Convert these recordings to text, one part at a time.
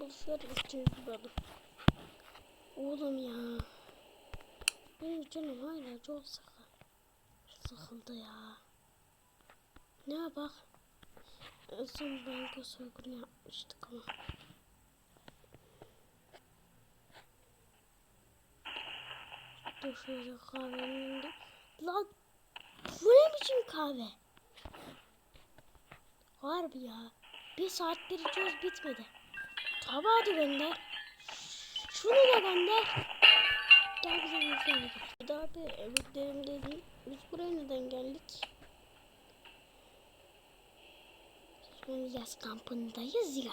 Buluşlar için bana. Oğlum ya. Benim canım hala çok sıkı. Sıkıldı ya. Ne bak. Son banka soygunu yapmıştık ama. Dur şöyle kahvenin önünde. Lan bu ne biçim kahve? Harbi ya. Bir saattir içiyoruz bitmedi. Tabağı da gönder. Şunu da gönder. Gel bize bir şey yapalım. Bir daha bir. Biz buraya neden geldik? An yaz kampındayız ya.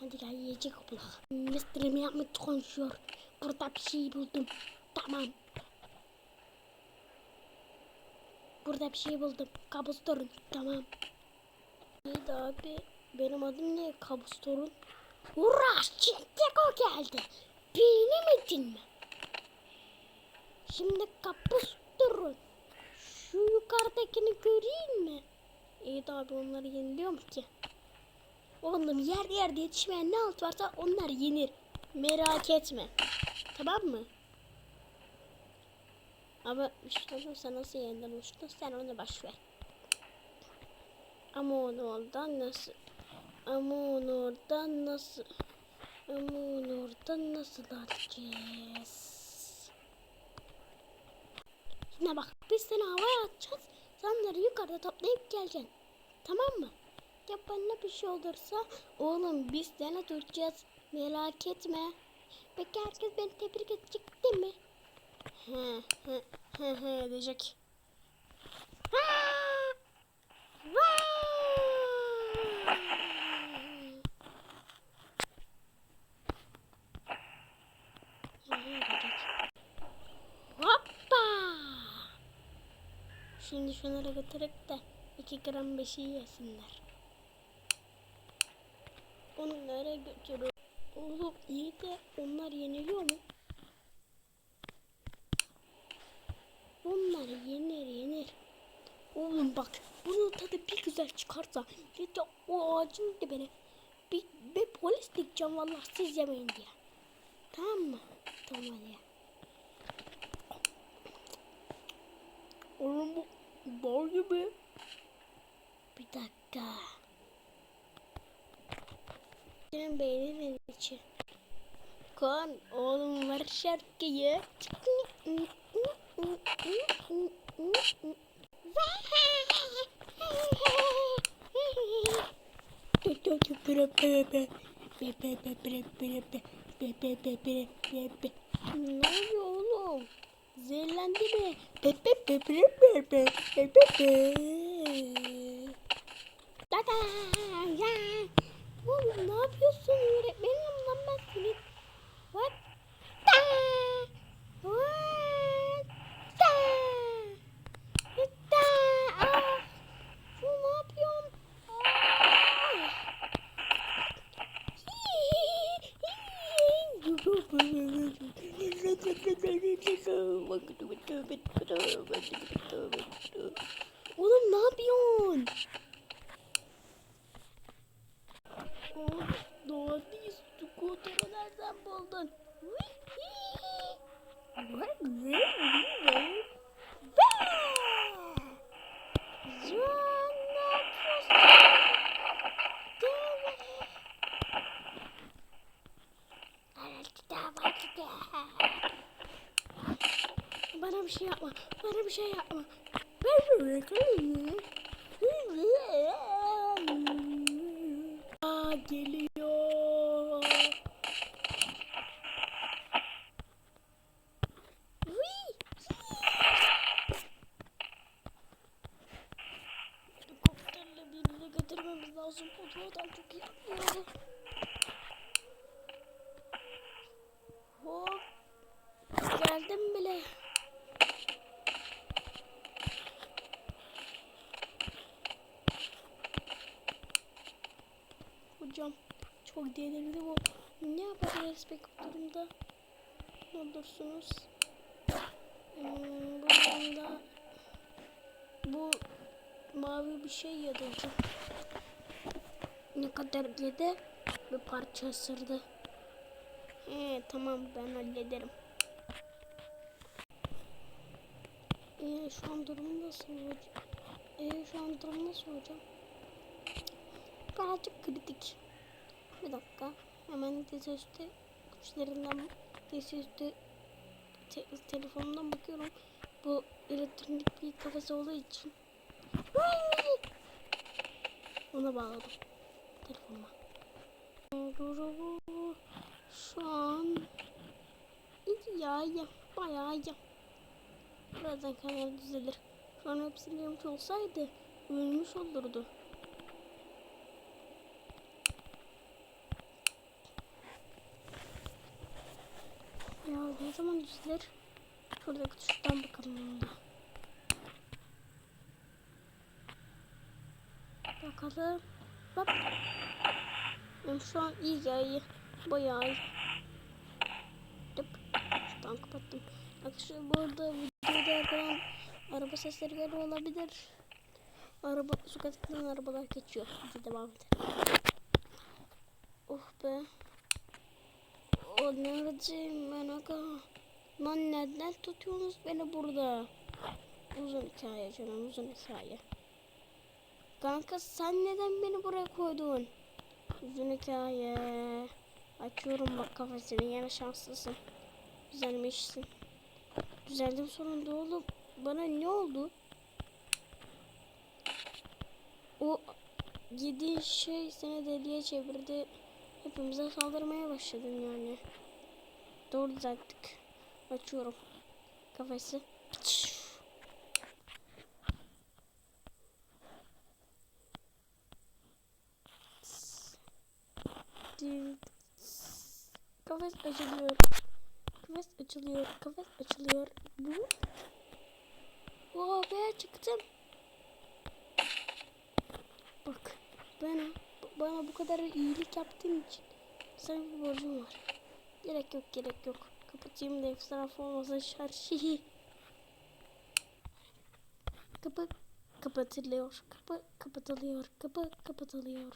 Hadi gel yiyecek bulak. Mr. Mehmet konuşuyor. Burada bir şey buldum. Tamam. Burada bir şey buldum. Kabus torun. Tamam. İyi abi. Benim adım ne? Kabus torun. Uğraş. Çinteko geldi. Benim için mi? Şimdi kabus torun. Şu yukarıdakini göreyim mi? De abi onları yeniliyorum ki. Oğlum yer yerde yetişmeyen ne alt varsa onlar yenir. Merak etme. Tamam mı? Ama uçtan sen nasıl yeniden uçtun sen onu boş ver. Ama onu oradan nasıl? Ama onu oradan nasıl? Ama onu oradan nasıl atacağız? Şimdi bak biz seni havaya atacağız. Sen onları yukarıda toplayıp geleceksin. Tamam mı? Ya bana bir şey olursa oğlum biz seni tutacağız. Merak etme. Peki herkes beni tebrik edecek değil mi? He he he he edecek. Ha! Vay! He he edecek. Hoppa! Şimdi şunları götürüp de 2 gram beşi yesinler. Onu nereye götürüyor? Oğlum iyi de onlar yeniliyor mu? Onlar yenir yenir. Oğlum bak bunun tadı bir güzel çıkarsa bir de o ağacın dibine bir, bir polis dikeceğim vallahi siz yemeyin diye. Tamam mı? Tamam hadi. Oğlum bu bal gibi. Bir dakika. Senin beyninin içi. Kan oğlum var şarkıyı. Ne oluyor oğlum? Zehirlendi mi? Dada ya. Oğlum ne yapıyorsun öğretmenim lan ben seni. What? Oh, my God. Aa, geliyor. Whee! Helikopterle birini götürmemiz lazım. O da adam çok iyi yapıyor. Hop. Geldim bile. Hocam çok değerli bu. Ne yapabiliriz peki bu durumda? Ne olursunuz? Hmm, bu durumda bu mavi bir şey ya da hocam. Ne kadar yedi? Bir parça ısırdı. Ee, tamam ben hallederim. Ee, şu an durum nasıl hocam? Ee, şu an durum nasıl hocam? Birazcık kritik. Bir dakika. Hemen dizüstü güçlerinden dizüstü te telefonumdan bakıyorum. Bu elektronik bir kafası olduğu için. Ona bağladım. Telefonuma. Şu an iyi ya iyi. Bayağı iyi. Birazdan kamera düzelir. Şu an yemiş olsaydı ölmüş olurdu. Ne zaman düzelir? Şuradaki tuştan bakalım onda. Bakalım. Hop. Benim şu an iyi ya iyi. Bayağı iyi. Hop. Şuradan kapattım. Arkadaşlar bu arada videoda arkadan araba sesleri geliyor olabilir. Araba, sokaktan arabalar geçiyor. Hadi devam edelim. Oh be. O neredeyim ben aga? Lan neden tutuyorsunuz beni burada? Uzun hikaye canım uzun hikaye. Kanka sen neden beni buraya koydun? Uzun hikaye. Açıyorum bak kafasını yine şanslısın. Düzelmişsin. Düzeldim sonunda oğlum. Bana ne oldu? O yediğin şey seni deliye çevirdi. Hepimize saldırmaya başladın yani. Doğru düzelttik. Açıyorum. Kafası. Kafes açılıyor. Kafes açılıyor. Kafes açılıyor. Bu. Oha be çıktım. Bak bana bana bu kadar iyilik yaptığın için sana bir borcum var. Gerek yok gerek yok. Kapatayım da efsane olmasın şarjı. Kapı kapatılıyor. Kapı kapatılıyor. Kapı kapatılıyor.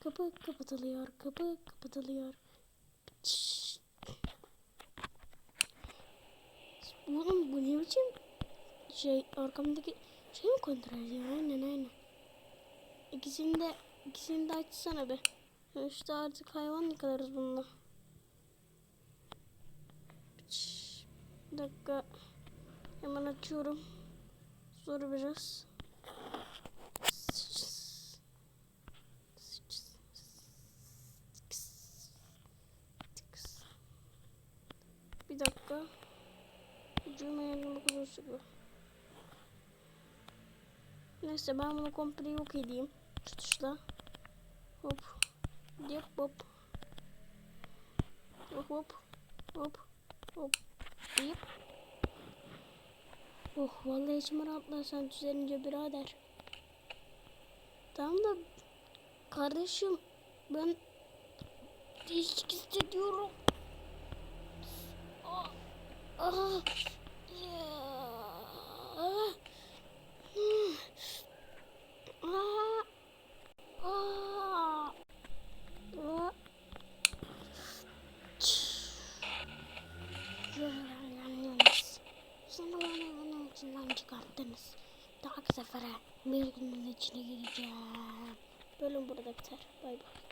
Kapı kapatılıyor. Kapı kapatılıyor. Oğlum bu ne biçim şey arkamdaki şey mi kontrol ediyor? Aynen aynen. İkisini de ikisini de açsana be. İşte artık hayvan yıkarız bununla. Bir dakika. Hemen açıyorum. Zor biraz. Bir dakika. Ucuma yanına kadar sürüyor. Neyse ben bunu komple yok edeyim. Şu tuşla. Hop. Dip hop. Hop hop. Hop. Hop. Dip. Oh vallahi içim rahatlar sen düzelince birader. Tamam da kardeşim ben değişik hissediyorum. Ah. Ah. Ah. Hmm. Ah. Ah. Yalnız. Seni bana bunun içinden çıkarttınız. Sefere Milgun'un içine gireceğim. Bölüm burada biter. Bay bay.